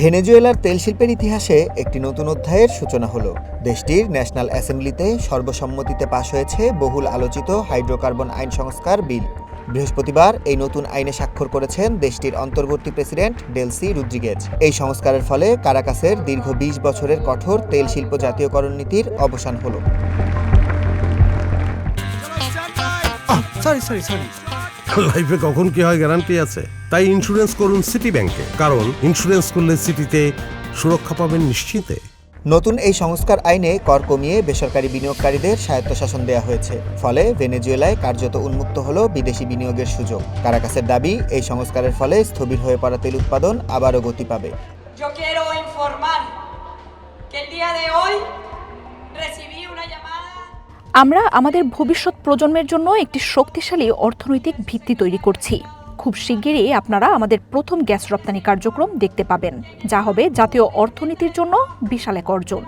ভেনেজুয়েলার তেল শিল্পের ইতিহাসে একটি নতুন অধ্যায়ের সূচনা হলো। দেশটির ন্যাশনাল অ্যাসেম্বলিতে সর্বসম্মতিতে পাশ হয়েছে বহুল আলোচিত হাইড্রোকার্বন আইন সংস্কার বিল। বৃহস্পতিবার এই নতুন আইনে স্বাক্ষর করেছেন দেশটির অন্তর্বর্তী প্রেসিডেন্ট ডেলসি রুদ্রিগেজ। এই সংস্কারের ফলে কারাকাসের দীর্ঘ বিশ বছরের কঠোর তেল শিল্প জাতীয়করণ নীতির অবসান হলো। সরি সরি সরি লাইফে কখন কি হয় গ্যারান্টি আছে? তাই ইন্স্যুরেন্স করুন সিটি ব্যাংকে কারণ ইন্স্যুরেন্স করলে সিটিতে সুরক্ষা পাবেন নিশ্চিতে নতুন এই সংস্কার আইনে কর কমিয়ে বেসরকারি বিনিয়োগকারীদের স্বায়ত্তশাসন দেওয়া হয়েছে। ফলে ভেনেজুয়েলায় কার্যত উন্মুক্ত হল বিদেশি বিনিয়োগের সুযোগ। কারাকাসের দাবি এই সংস্কারের ফলে স্থবির হয়ে পড়া তেল উৎপাদন আবারও গতি পাবে. আমরা আমাদের ভবিষ্যৎ প্রজন্মের জন্য একটি শক্তিশালী অর্থনৈতিক ভিত্তি তৈরি করছি। খুব শিগগিরই আপনারা আমাদের প্রথম গ্যাস রপ্তানি কার্যক্রম দেখতে পাবেন। যা হবে জাতীয় অর্থনীতির জন্য বিশাল এক অর্জন.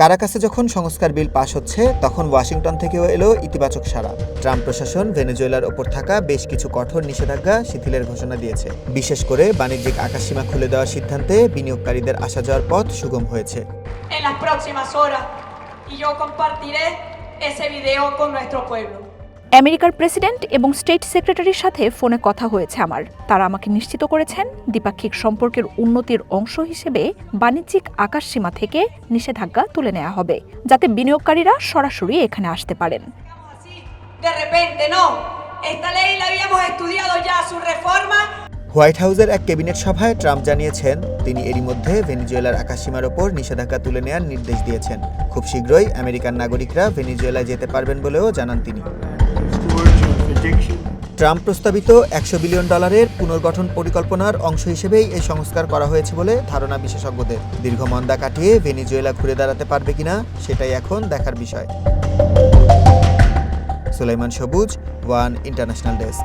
কারাকাসে যখন সংস্কার বিল পাশ হচ্ছে তখন ওয়াশিংটন থেকেও এলো ইতিবাচক সাড়া। ট্রাম্প প্রশাসন ভেনেজুয়েলার ওপর থাকা বেশ কিছু কঠোর নিষেধাজ্ঞা শিথিলের ঘোষণা দিয়েছে। বিশেষ করে বাণিজ্যিক আকাশসীমা খুলে দেওয়ার সিদ্ধান্তে বিনিয়োগকারীদের আসা যাওয়ার পথ সুগম হয়েছে। Ese video con nuestro pueblo. আমেরিকার প্রেসিডেন্ট এবং স্টেট সেক্রেটারির সাথে ফোনে কথা হয়েছে আমার তারা আমাকে নিশ্চিত করেছেন দ্বিপাক্ষিক সম্পর্কের উন্নতির অংশ হিসেবে বাণিজ্যিক আকাশসীমা থেকে নিষেধাজ্ঞা তুলে নেওয়া হবে যাতে বিনিয়োগকারীরা সরাসরি এখানে আসতে পারেন de repente, no. Esta ley la habíamos estudiado ya, su reforma white হাউসের এক ক্যাবিনেট সভায় ট্রাম্প জানিয়েছেন, তিনি এরই মধ্যে ভেনিজুয়েলার আকাশসীমার ওপর নিষেধাজ্ঞা তুলে নেওয়ার নির্দেশ দিয়েছেন। খুব শীঘ্রই আমেরিকান নাগরিকরা ভেনিজুয়েলায় যেতে পারবেন বলেও জানান তিনি। ট্রাম্প প্রস্তাবিত একশো বিলিয়ন ডলারের পুনর্গঠন পরিকল্পনার অংশ হিসেবেই এই সংস্কার করা হয়েছে বলে ধারণা বিশেষজ্ঞদের। দীর্ঘ মন্দা কাটিয়ে ভেনিজুয়েলা ঘুরে দাঁড়াতে পারবে কিনা, সেটাই এখন দেখার বিষয়। সুলাইমান সবুজ, ওয়ান ইন্টারন্যাশনাল ডেস্ক।